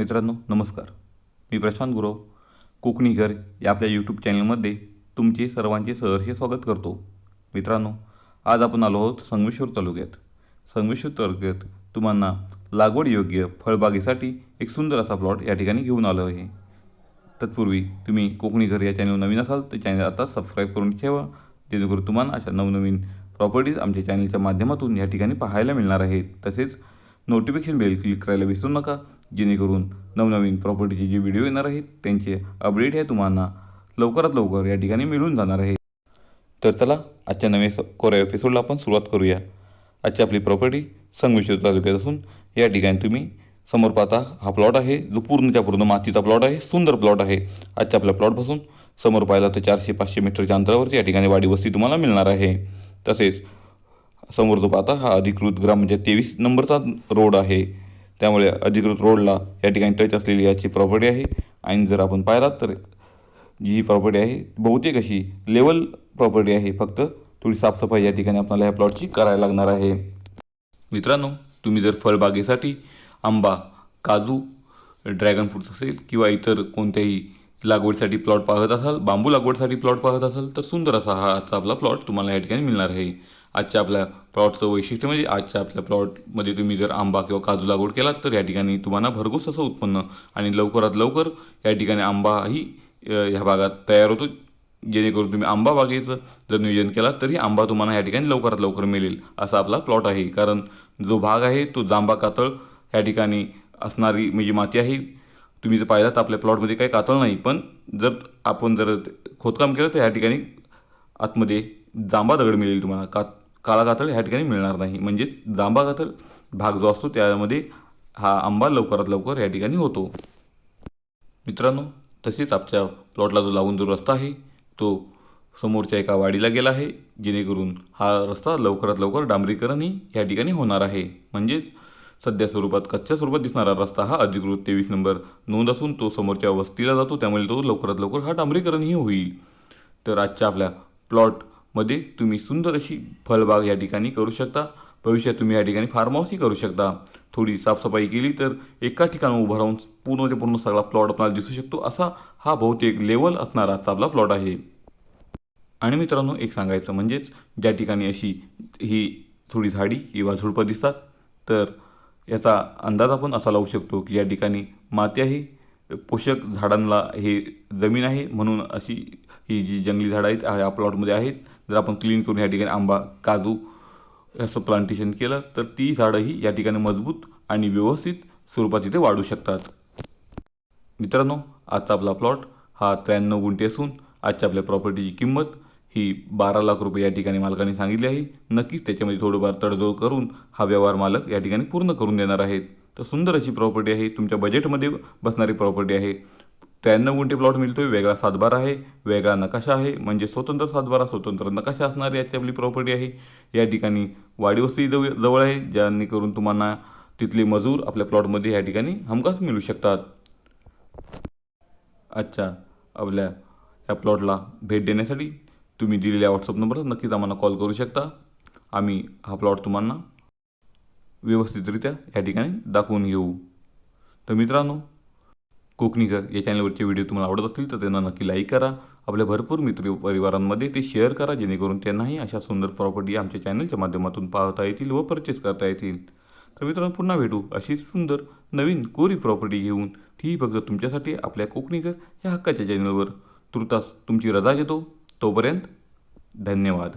मित्रांनो नमस्कार. मी प्रशांत गुरव कोकणी घर या आपल्या यूट्यूब चॅनलमध्ये तुमचे सर्वांचे सहर्ष स्वागत करतो. मित्रांनो आज आपण आलो आहोत संगमेश्वर तालुक्यात. संगमेश्वर तालुक्यात तुम्हाला लागवड योग्य फळबागेसाठी एक सुंदर असा प्लॉट या ठिकाणी घेऊन आलो आहे. तत्पूर्वी तुम्ही कोकणी घर या चॅनल नवीन असाल तर चॅनल आता सबस्क्राईब करून ठेवा. जेणेकरून तुम्हाला अशा नवनवीन प्रॉपर्टीज आमच्या चॅनलच्या माध्यमातून या ठिकाणी पाहायला मिळणार आहेत. तसेच नोटिफिकेशन बेल क्लिक करायला विसरू नका. जेणेकरून नवनवीन प्रॉपर्टीचे जे व्हिडिओ येणार आहेत त्यांचे अपडेट हे तुम्हाला लवकरात लवकर या ठिकाणी मिळून जाणार आहे. तर चला आजच्या नव्या कोऱ्या एपिसोडला आपण सुरुवात करूया. आजची आपली प्रॉपर्टी संगमेश्वर तालुक्यात असून या ठिकाणी तुम्ही समोर पाहता हा प्लॉट आहे जो पूर्णच्या पूर्ण मातीचा प्लॉट आहे सुंदर प्लॉट आहे. आजच्या आपल्या प्लॉटपासून समोर पाहिला तर चारशे पाचशे मीटरच्या अंतरावरती या ठिकाणी वाडी वस्ती तुम्हाला मिळणार आहे. तसेच समोर जो पाहता हा अधिकृत ग्रामपंचायत तेवीस नंबरचा रोड आहे. त्यामुळे अधिकृत रोडला या ठिकाणी टच असलेली याची प्रॉपर्टी आहे. आणि जर आपण पाहिलात तर जी ही प्रॉपर्टी आहे बहुतेक अशी लेवल प्रॉपर्टी आहे. फक्त थोडी साफसफाई या ठिकाणी आपल्याला या प्लॉटची करायला लागणार आहे. मित्रांनो तुम्ही जर फळबागेसाठी आंबा काजू ड्रॅगन फ्रूट्स असेल किंवा इतर कोणत्याही लागवडीसाठी प्लॉट पाहत असाल बांबू लागवडीसाठी प्लॉट पाहत असाल तर सुंदर असा हा आजचा आपला प्लॉट तुम्हाला या ठिकाणी मिळणार आहे. आजच्या आपल्या प्लॉटचं वैशिष्ट्य म्हणजे आजच्या आपल्या प्लॉटमध्ये तुम्ही जर आंबा किंवा काजू लागवड केलात तर या ठिकाणी तुम्हाला भरघोस असं उत्पन्न आणि लवकरात लवकर या ठिकाणी आंबाही ह्या भागात तयार होतो. जेणेकरून तुम्ही आंबा बागेचं जर नियोजन केलात तरी आंबा तुम्हाला या ठिकाणी लवकरात लवकर मिळेल असा आपला प्लॉट आहे. कारण जो भाग आहे तो जांबा कातळ या ठिकाणी असणारी म्हणजे माती आहे. तुम्ही जर पाहिलात आपल्या प्लॉटमध्ये काही कातळ नाही पण जर आपण जर खोदकाम केलं तर ह्या ठिकाणी आतमध्ये जांबा दगड मिळेल तुम्हाला. का काळागातळ ह्या ठिकाणी मिळणार नाही. म्हणजे जांबा भाग जो असतो त्यामध्ये हा आंबा लवकरात लवकर या ठिकाणी होतो. मित्रांनो तसेच आपल्या प्लॉटला जो लागून जो रस्ता आहे तो समोरच्या एका वाडीला गेला आहे जेणेकरून हा रस्ता लवकरात लवकर डांबरीकरणही या ठिकाणी होणार आहे. म्हणजेच सध्या स्वरूपात कच्च्या स्वरूपात दिसणारा रस्ता हा अधिकृत तेवीस नंबर नोंद असून तो समोरच्या वस्तीला जातो त्यामुळे तो लवकरात लवकर हा डांबरीकरणही होईल. तर आजच्या आपल्या प्लॉट मध्ये तुम्ही सुंदर अशी फळबाग या ठिकाणी करू शकता. भविष्यात तुम्ही या ठिकाणी फार्म हाऊसही करू शकता. थोडी साफसफाई केली तर एका ठिकाणी उभं राहून पूर्ण ते पूर्ण सगळा प्लॉट आपल्याला दिसू शकतो. असा हा बहुतेक लेवल असणारा आजचा आपला प्लॉट आहे. आणि मित्रांनो एक सांगायचं म्हणजेच ज्या ठिकाणी अशी ही थोडी झाडी किंवा झुडपं दिसतात तर याचा अंदाज आपण असा लावू शकतो की या ठिकाणी माती आहे पोषक झाडांना हे जमीन आहे म्हणून अशी ही जी जंगली झाडं आहेत ह्या प्लॉटमध्ये आहेत. जर आपण क्लीन करून या ठिकाणी आंबा काजू असं प्लांटेशन केलं तर ती झाडंही या ठिकाणी मजबूत आणि व्यवस्थित स्वरूपात इथे वाढू शकतात. मित्रांनो आजचा आपला प्लॉट हा त्र्याण्णव गुंठे असून आजच्या आपल्या प्रॉपर्टीची किंमत ही बारा लाख रुपये या ठिकाणी मालकाने सांगितली आहे. नक्कीच त्याच्यामध्ये थोडंफार तडजोड करून हा व्यवहार मालक या ठिकाणी पूर्ण करून देणार आहेत. तर सुंदर अशी प्रॉपर्टी आहे. तुमच्या बजेटमध्ये बसणारी प्रॉपर्टी आहे. त्र्याण्णव गुंठे प्लॉट मिळतोय वेगळा सातबारा आहे वेगळा नकाशा आहे. म्हणजे स्वतंत्र सातबारा स्वतंत्र नकाशा असणारी याची आपली प्रॉपर्टी आहे. या ठिकाणी वाडी वस्ती जवळ जवळ आहे ज्यानेकरून तुम्हाला तिथले मजूर आपल्या प्लॉटमध्ये या ठिकाणी हमखास मिळू शकतात. अच्छा आपल्या या प्लॉटला भेट देण्यासाठी तुम्ही दिलेल्या व्हॉट्सअप नंबरवर नक्कीच आम्हाला कॉल करू शकता. आम्ही हा प्लॉट तुम्हाला व्यवस्थितरित्या या ठिकाणी दाखवून घेऊ. तर मित्रांनो कोकणीघर या चॅनलवरचे व्हिडिओ तुम्हाला आवडत असतील तर त्यांना नक्की लाईक करा. आपल्या भरपूर मित्र परिवारांमध्ये ते शेअर करा जेणेकरून त्यांनाही अशा सुंदर प्रॉपर्टी आमच्या चॅनलच्या माध्यमातून पाहता येतील व परचेस करता येतील. तर मित्रांनो पुन्हा भेटू अशी सुंदर नवीन कोरी प्रॉपर्टी घेऊन. ती फक्त तुमच्यासाठी आपल्या कोकणीकर या हक्काच्या चॅनलवर तुर्तास तुमची रजा घेतो. तोपर्यंत धन्यवाद.